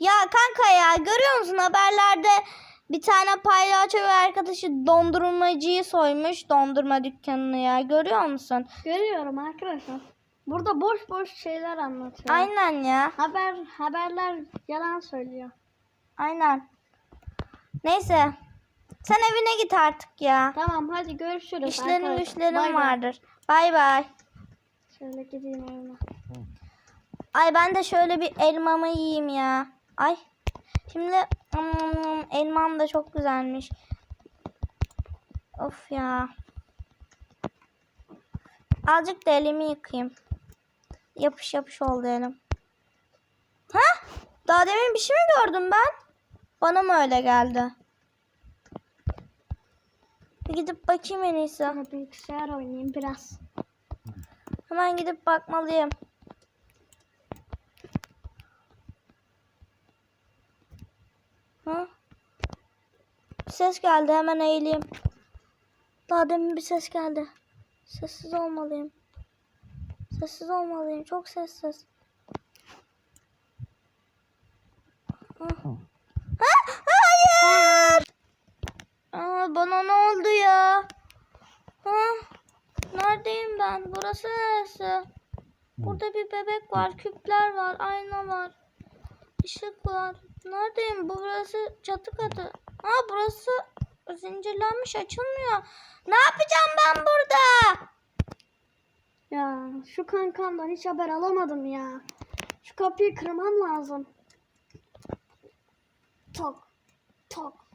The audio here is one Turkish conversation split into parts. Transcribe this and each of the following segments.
Ya kanka ya görüyor musun haberlerde bir tane palyaço ve arkadaşı dondurmacıyı soymuş dondurma dükkanını ya görüyor musun? Görüyorum arkadaşlar. Burada boş boş şeyler anlatıyor. Aynen ya. Haber haberler yalan söylüyor. Aynen. Neyse. Sen evine git artık ya. Tamam hadi görüşürüz arkadaşlar. Bay bay. vardır. Bay bay. Şöyle gideyim evime. Ay ben de şöyle bir elmamı yiyeyim ya. Ay. Şimdi mm, elmam da çok güzelmiş. Of ya. Azıcık da elimi yıkayayım. Yapış yapış oldu elim. Ha? Daha demin bir şey mi gördüm ben? Bana mı öyle geldi? Bir gidip bakayım en iyisi. Bilgisayar oynayayım biraz. Hemen gidip bakmalıyım. Ses geldi. Hemen eğileyim. Daha demin bir ses geldi. Sessiz olmalıyım. Sessiz olmalıyım. Çok sessiz. Hı. Ha? Hayır! Aa, bana ne oldu ya? Ha? Neredeyim ben? Burası neresi? Burada bir bebek var, küpler var, ayna var. Işık var. Neredeyim? Bu burası çatı katı. Ha burası zincirlenmiş açılmıyor. Ne yapacağım ben burada? Ya şu kankamdan hiç haber alamadım ya. Şu kapıyı kırmam lazım. Tok. Tok.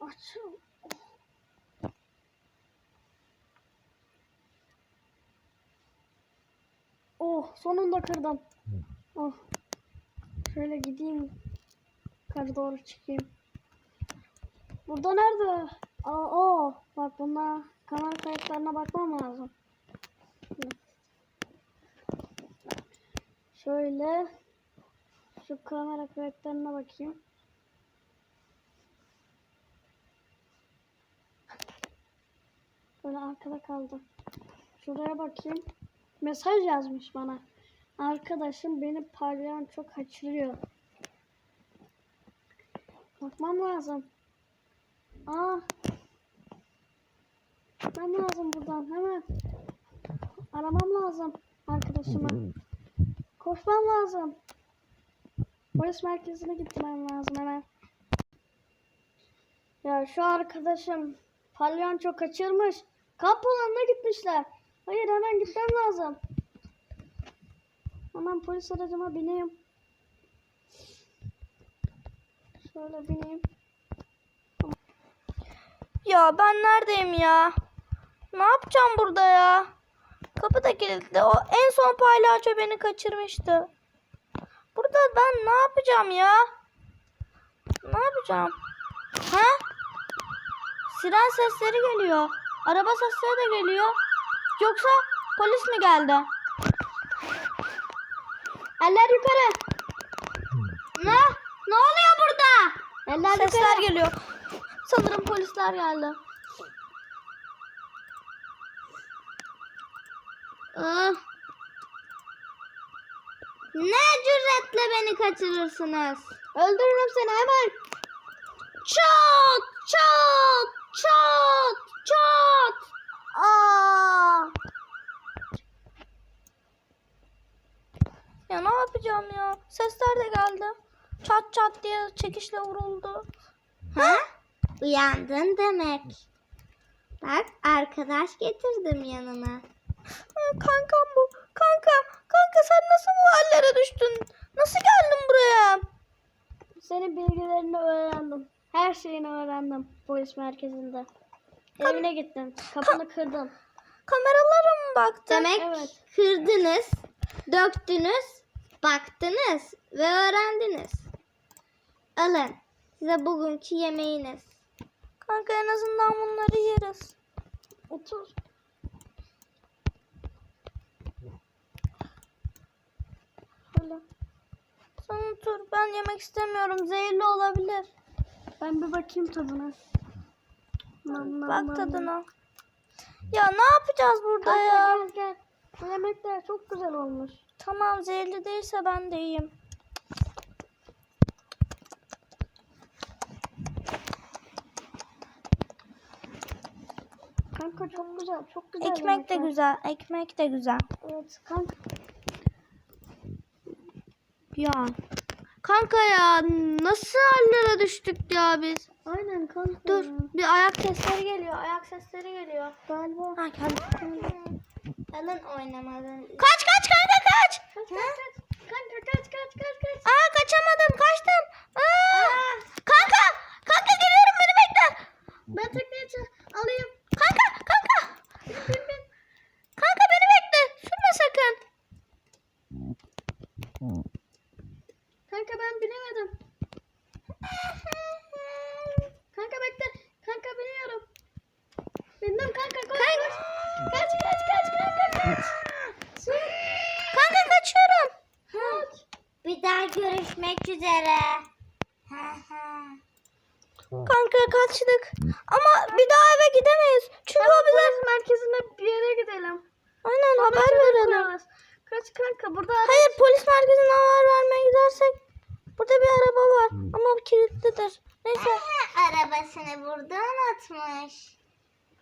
Açıl. Oh sonunda kırdım. Oh. Şöyle gideyim. Yukarı doğru çıkayım. Burada nerede? Aa, o. Bak bunda kamera kayıtlarına bakmam lazım. Şöyle şu kamera kayıtlarına bakayım. Böyle arkada kaldı. Şuraya bakayım. Mesaj yazmış bana. Arkadaşım beni parlayan çok kaçırıyor. Bakmam lazım. Aa. Bakmam lazım buradan hemen. Aramam lazım arkadaşımı. Koşmam lazım. Polis merkezine gitmem lazım hemen. Ya şu arkadaşım palyaço kaçırmış. Kamp alanına gitmişler. Hayır hemen gitmem lazım. Hemen polis aracıma bineyim. Şöyle bineyim. Ya ben neredeyim ya? Ne yapacağım burada ya? Kapı da kilitli. O en son palyaço beni kaçırmıştı. Burada ben ne yapacağım ya? Ne yapacağım? Ha? Siren sesleri geliyor. Araba sesleri de geliyor. Yoksa polis mi geldi? Eller yukarı. Ne? Ne oluyor burada? Eller Sesler geliyor. Sanırım polisler geldi. Ah. Ne cüretle beni kaçırırsınız? Öldürürüm seni hemen. Çat, çat, çat, çat. Aa. Ya ne yapacağım ya? Sesler de geldi. Çat çat diye çekişle vuruldu. Ha? Uyandın demek. Bak arkadaş getirdim yanına. Kankam bu. Kanka, kanka sen nasıl bu hallere düştün? Nasıl geldin buraya? Senin bilgilerini öğrendim. Her şeyini öğrendim polis merkezinde. Evine gittim. Kapını kırdım. Kameralara mı baktın? Demek Evet. kırdınız, döktünüz, baktınız ve öğrendiniz. Alın size bugünkü yemeğiniz. Kanka en azından bunları yeriz. Otur. Şöyle. Sen otur. Ben yemek istemiyorum. Zehirli olabilir. Ben bir bakayım tadına. Nam, nam, Bak nam. tadına. Ya ne yapacağız burada Kanka ya? gel gel. Bu yemekler çok güzel olmuş. Tamam zehirli değilse ben de yiyeyim. Kanka çok güzel. Çok güzel. Ekmek de güzel. Ekmek de güzel. Evet kanka. Ya. Kanka ya nasıl hallere düştük ya biz? Aynen kanka. Dur ya. bir ayak sesleri geliyor. Ayak sesleri geliyor. Galiba. Ha geldi. Alın oynamadın. Kaç kaç kanka kaç. Kaç kaç kaç. Kanka kaç kaç kaç kaç. Aa kaçamadım kaçtım. Aa. Kanka kanka geliyorum beni bekle. Ben tekneye ça- alayım. Kanka kanka. Kanka beni bekle. Sürme sakın. Kanka ben binemedim. Kanka bekle. Kanka biniyorum. Bindim kanka koş koş. Kaç kaç kaç kanka kaçıyorum. Kaç. Bir daha görüşmek üzere. Kanka kaçtık. Ama bir daha eve gidemeyiz. Çünkü o bize... Polis merkezine bir yere gidelim. Aynen haber Çabuk verelim. kurarız. Kaç kanka burada Hayır polis merkezine haber vermeye gidersek. Burada bir araba var ama kilitlidir. Neyse. Arabasını burada unutmuş.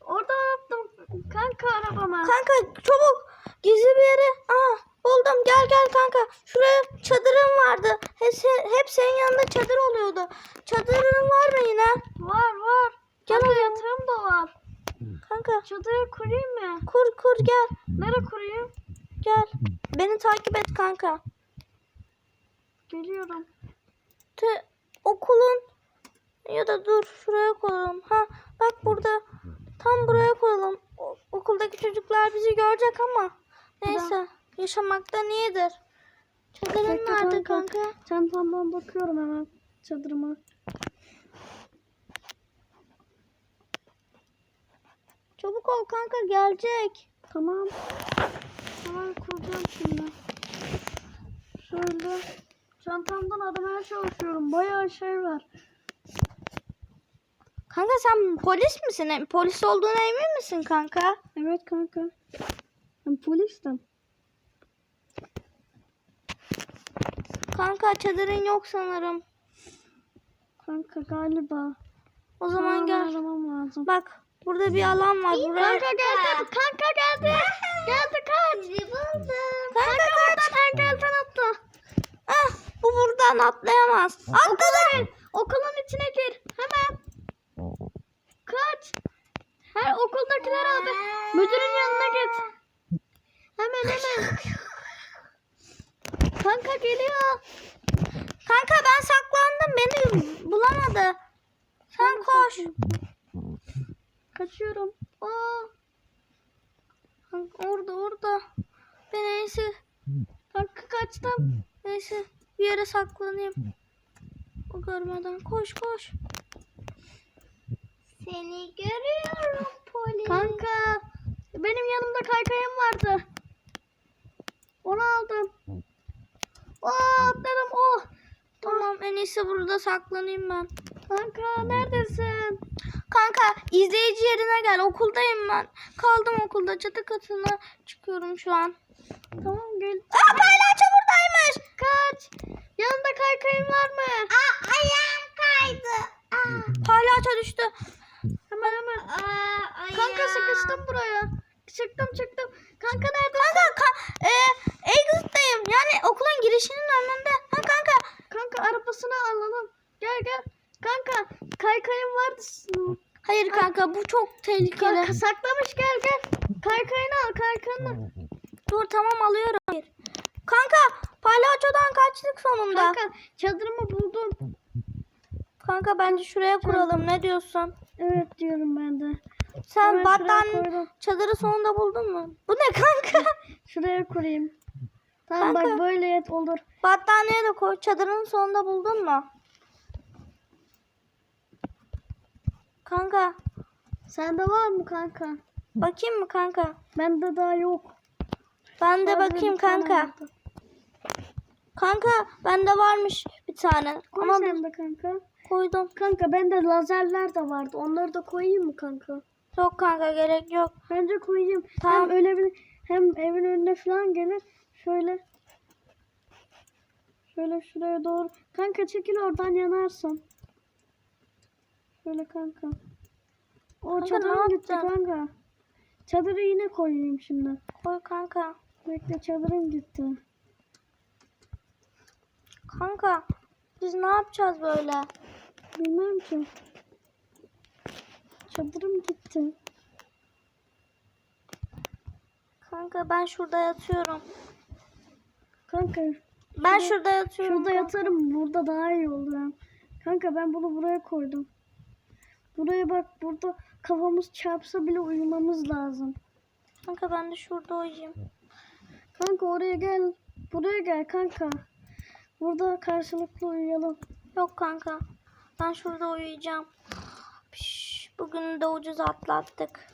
Orada unuttum kanka arabamı. Kanka çabuk gizli bir yere. Aa buldum gel gel kanka. Şuraya çadırım vardı. Hep, hep senin yanında çadır oluyordu. Çadırın var mı yine? Var var. Gel zaman. yatağım da var. Kanka Çadırı kurayım mı? kur kur gel. Nereye kurayım? Gel. Beni takip et kanka. Geliyorum. Te, okulun ya da dur şuraya koyalım. Ha bak burada tam buraya koyalım. O- okuldaki çocuklar bizi görecek ama neyse yaşamaktan iyidir. Çadırın Bekle nerede kanka. Çantamdan bakıyorum hemen çadırıma. Çabuk ol kanka gelecek. Tamam. Tamam kuracağım şimdi. Şöyle çantamdan aramaya çalışıyorum. Bayağı şey var. Kanka sen polis misin? Polis olduğuna emin misin kanka? Evet kanka. Ben polistim. Kanka çadırın yok sanırım. Kanka galiba. O zaman Aa, gel. Aramam lazım. Bak burada bir alan var. Buraya... Kanka geldi. Kanka geldi. geldi kaç. Buldum. Kanka kaç. Engelden atla. Ah, bu buradan atlayamaz. Atladı. Okulun içine gir. Hemen. Kaç. Her okuldakiler aldı. Müdürün yanına git. Hemen hemen. Kanka geliyor. Kanka ben saklandım. Beni bulamadı. Sen koş. Kaçıyorum. Aa, Kanka orada orada. Ben neyse. kanka kaçtım. Neyse. Bir yere saklanayım. O görmeden. Koş koş. Seni görüyorum polis. Kanka benim yanımda kaykayım vardı. Onu aldım. Aa atladım. Oh. Tamam en iyisi burada saklanayım ben. Kanka neredesin? Kanka izleyici yerine gel. Okuldayım ben. Kaldım okulda. Çatı katına çıkıyorum şu an. Tamam gel. Aa paylaşçı buradaymış. Kaç. Yanında kaykayın var mı? Aa, ayağım kaydı. Aa, Palyaço düştü. Hemen hemen. aa, ayağım. Kanka sıkıştım buraya. Çıktım çıktım. Kanka nerede? Kanka ka e, Exit'teyim. Yani okulun girişinin önünde. Ha kanka. Kanka arabasını alalım. Gel gel. Kanka kaykayın vardı. Hayır kanka bu çok tehlikeli. Kanka saklamış gel gel. Kaykayını al kaykayını. Dur tamam alıyorum. Kanka palyaçodan kaçtık sonunda. Kanka, Kanka çadırımı buldum. bence şuraya kuralım. Ne diyorsun? Evet diyorum ben de. Sen şuraya battan çadırı sonunda buldun mu? Bu ne kanka? Şuraya kurayım. Tamam Kanka. bak böyle yet olur. Battaniye de koy. Çadırın sonunda buldun mu? Kanka Sende var mı kanka? bakayım mı kanka? Bende daha yok. Ben de bakayım kanka. Kanka bende varmış bir tane. Koy Ama sen de kanka. koydum. Kanka bende lazerler de vardı. Onları da koyayım mı kanka? Yok kanka gerek yok. Bence koyayım. Tamam. Hem öyle bir hem evin önüne falan gelir. Şöyle Şöyle şuraya doğru. Kanka çekil oradan yanarsın. Şöyle kanka. O Kanka, çadır ne mı gitti kanka? Çadırı yine koyayım şimdi. Koy kanka. Bekle çadırım gitti. Kanka biz ne yapacağız böyle? Bilmem ki. Çadırım gitti. Kanka ben şurada yatıyorum. Kanka Ben şurada yatıyorum. şurada kanka. yatarım. Burada daha iyi olur. Kanka ben bunu buraya koydum. Buraya bak burada kafamız çarpsa bile uyumamız lazım. Kanka ben de şurada uyuyayım. Kanka oraya gel. Buraya gel kanka. Burada karşılıklı uyuyalım. Yok kanka. Ben şurada uyuyacağım. Piş, bugün de ucuz atlattık.